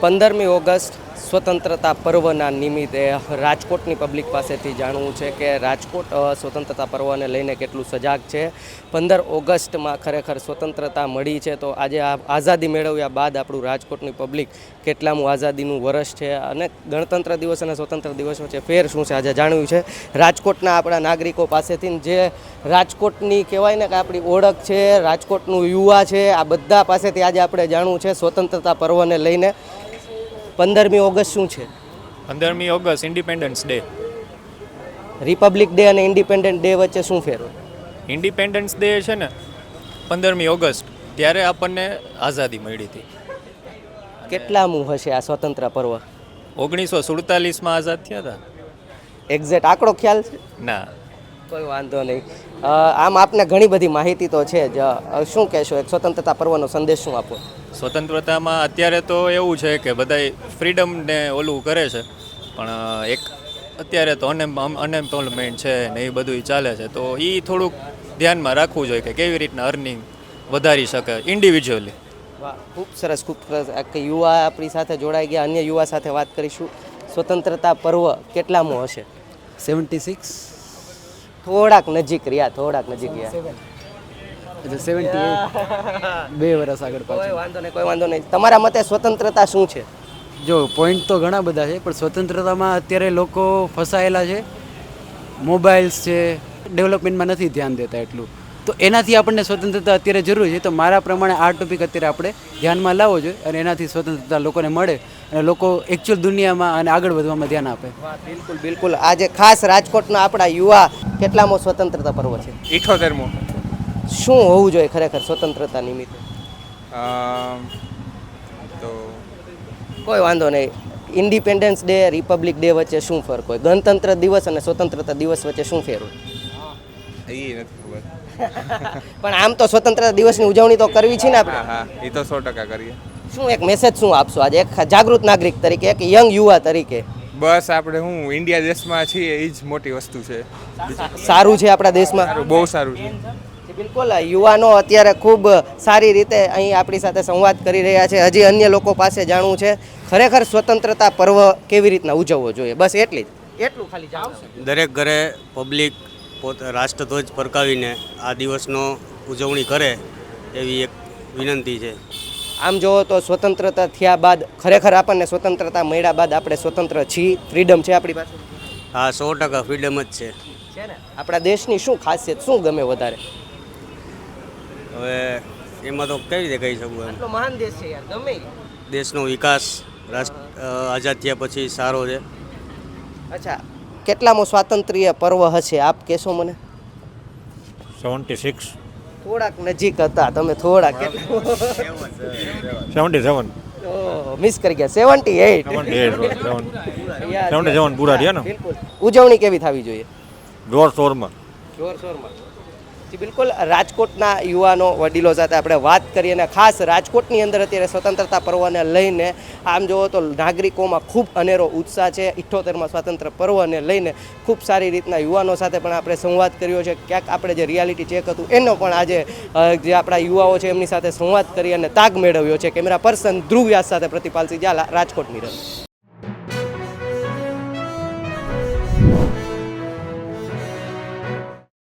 પંદરમી ઓગસ્ટ સ્વતંત્રતા પર્વના નિમિત્તે રાજકોટની પબ્લિક પાસેથી જાણવું છે કે રાજકોટ સ્વતંત્રતા પર્વને લઈને કેટલું સજાગ છે. પંદર ઓગસ્ટમાં ખરેખર સ્વતંત્રતા મળી છે તો આજે આ આઝાદી મેળવ્યા બાદ આપણું રાજકોટની પબ્લિક કેટલામું આઝાદીનું વર્ષ છે અને ગણતંત્ર દિવસ અને સ્વતંત્ર દિવસ વચ્ચે ફેર શું છે આજે જાણ્યું છે. રાજકોટના આપણા નાગરિકો પાસેથી જે રાજકોટની કહેવાય ને કે આપણી ઓળખ છે, રાજકોટનું યુવા છે, આ બધા પાસેથી આજે આપણે જાણવું છે સ્વતંત્રતા પર્વને લઈને. પંદરમી ઓગસ્ટ શું છે? પંદરમી August independence day republic day અને ઇન્ડિપેન્ડન્ટ ડે વચ્ચે શું ફેરવો ઇન્ડિપેન્ડન્સ ડે છે ને પંદરમી ઓગસ્ટ ત્યારે આપણને આઝાદી મળી હતી. કેટલામું હશે આ સ્વતંત્ર પર્વ? ઓગણીસો સુડતાલીસમાં આઝાદ થયા હતા. એક્ઝેક્ટ આંકડો ખ્યાલ છે? ના. કોઈ વાંધો નહીં. આમ આપને ઘણી બધી માહિતી તો છે જ. શું કહેશો? એક સ્વતંત્રતા પર્વનો સંદેશ શું આપો? સ્વતંત્રતામાં અત્યારે તો એવું છે કે બધાય ફ્રીડમને ઓલું કરે છે. પણ એક અત્યારે તો અનએમ્પ્લોયમેન્ટ છે ને એ બધું ચાલે છે. તો એ થોડુંક ધ્યાનમાં રાખવું જોઈએ કે કેવી રીતના અર્નિંગ વધારી શકે ઇન્ડિવિજ્યુઅલી ખૂબ સરસ ખૂબ સરસ. કે યુવા આપણી સાથે જોડાઈ ગયા. અન્ય યુવા સાથે વાત કરીશું. સ્વતંત્રતા પર્વ કેટલામું હશે? Seventy six. થોડાક નજીક રહ્યા થોડાક નજીક રહ્યા. એટલે સેવન્ટી બે વર્ષ આગળ કોઈ વાંધો નહીં કોઈ વાંધો નહીં. તમારા મતે સ્વતંત્રતા શું છે? જો પોઈન્ટ તો ઘણા બધા છે પણ સ્વતંત્રતામાં અત્યારે લોકો ફસાયેલા છે. મોબાઈલ્સ છે ડેવલપમેન્ટમાં નથી ધ્યાન દેતા એટલું. તો એનાથી આપણને સ્વતંત્રતા અત્યારે જરૂરી છે તો મારા પ્રમાણે આ ટોપિક અત્યારે આપણે ધ્યાનમાં લાવવો જોઈએ અને એનાથી સ્વતંત્રતા લોકોને મળે અને લોકો એકચ્યુઅલ દુનિયામાં અને આગળ વધવામાં ધ્યાન આપે. બિલકુલ બિલકુલ. આજે ખાસ રાજકોટના આપણા યુવા કેટલામો સ્વતંત્રતા પર્વ છે? ઇઠોતેરમો. શું હોવું જોઈએ ખરેખર સ્વતંત્રતા નિમિત્તે? તો કોઈ વાંધો નહીં. ઇન્ડિપેન્ડન્સ ડે રિપબ્લિક ડે વચ્ચે શું ફરક હોય? ગણતંત્ર દિવસ અને સ્વતંત્રતા દિવસ વચ્ચે શું ફેર હોય? એ નથી ખબર. પણ આમ તો સ્વતંત્રતા દિવસની ઉજવણી તો કરવી છે ને આપણે. હા એ તો સો ટકા કરીએ. શું એક મેસેજ શું આપશો આજે? એક જાગૃત નાગરિક તરીકે એક યંગ યુવા તરીકે. બસ આપણે હું ઇન્ડિયા દેશમાં છીએ એ જ મોટી વસ્તુ છે. સારું છે આપણા દેશમાં? બહુ સારું છે. બિલકુલ. યુવાનો અત્યારે ખૂબ સારી રીતે અહીં આપણી સાથે સંવાદ કરી રહ્યા છે. હજી અન્ય લોકો પાસે જાણવું છે ખરેખર સ્વતંત્રતા પર્વ કેવી રીતના ઉજવવો જોઈએ? બસ એટલી જ. એટલું ખાલી જાણવું દરેક ઘરે પબ્લિક પોત રાષ્ટ્રધ્વજ પરકાવીને આ દિવસનો ઉજવણી કરે એવી એક વિનંતી છે. આમ જોવો તો સ્વતંત્રતા થયા બાદ ખરેખર આપણને સ્વતંત્રતા મળ્યા બાદ આપણે સ્વતંત્ર છીએ. ફ્રીડમ છે આપણી પાસે? હા સો ટકા ફ્રીડમ જ છે. છે ને? આપણા દેશની શું ખાસિયત? શું ગમે વધારે? હવે એમાં તો કેવી રીતે કહી શકું એમ? આટલો મહાન દેશ છે યાર ગમે દેશનો વિકાસ રાષ્ટ્ર આઝાદ થયા પછી સારો છે. અચ્છા કેટલામો સ્વાતંત્ર્ય પર્વ હશે? આપ કહેશો મને? સેવન્ટી સિક્સ થોડાક નજીક હતા તમે થોડાક કેટલા સેવન્ટી સેવન મિસ કરી ગયા. સેવન્ટી એટ સેવન્ટી સેવન પૂરા થયા ને? બિલકુલ. ઉજવણી કેવી થવી જોઈએ? જોર શોરમાં. જોરશોરમાં જી, બિલકુલ. રાજકોટના યુવાનો વડીલો સાથે આપણે વાત કરીએ અને ખાસ રાજકોટની અંદર અત્યારે સ્વતંત્રતા પર્વને લઈને આમ જુઓ તો નાગરિકોમાં ખૂબ અનેરો ઉત્સાહ છે. ઇઠ્ઠોતેરમાં સ્વતંત્ર પર્વને લઈને ખૂબ સારી રીતના યુવાનો સાથે પણ આપણે સંવાદ કર્યો છે. ક્યાંક આપણે જે રિયાલિટી ચેક હતું, એનો પણ આજે જે આપણા યુવાઓ છે એમની સાથે સંવાદ કરી અને તાગ મેળવ્યો છે. કેમેરા પર્સન ધ્રુવ વ્યાસ સાથે પ્રતિપાલસિંહ ઝાલા, રાજકોટની મિરર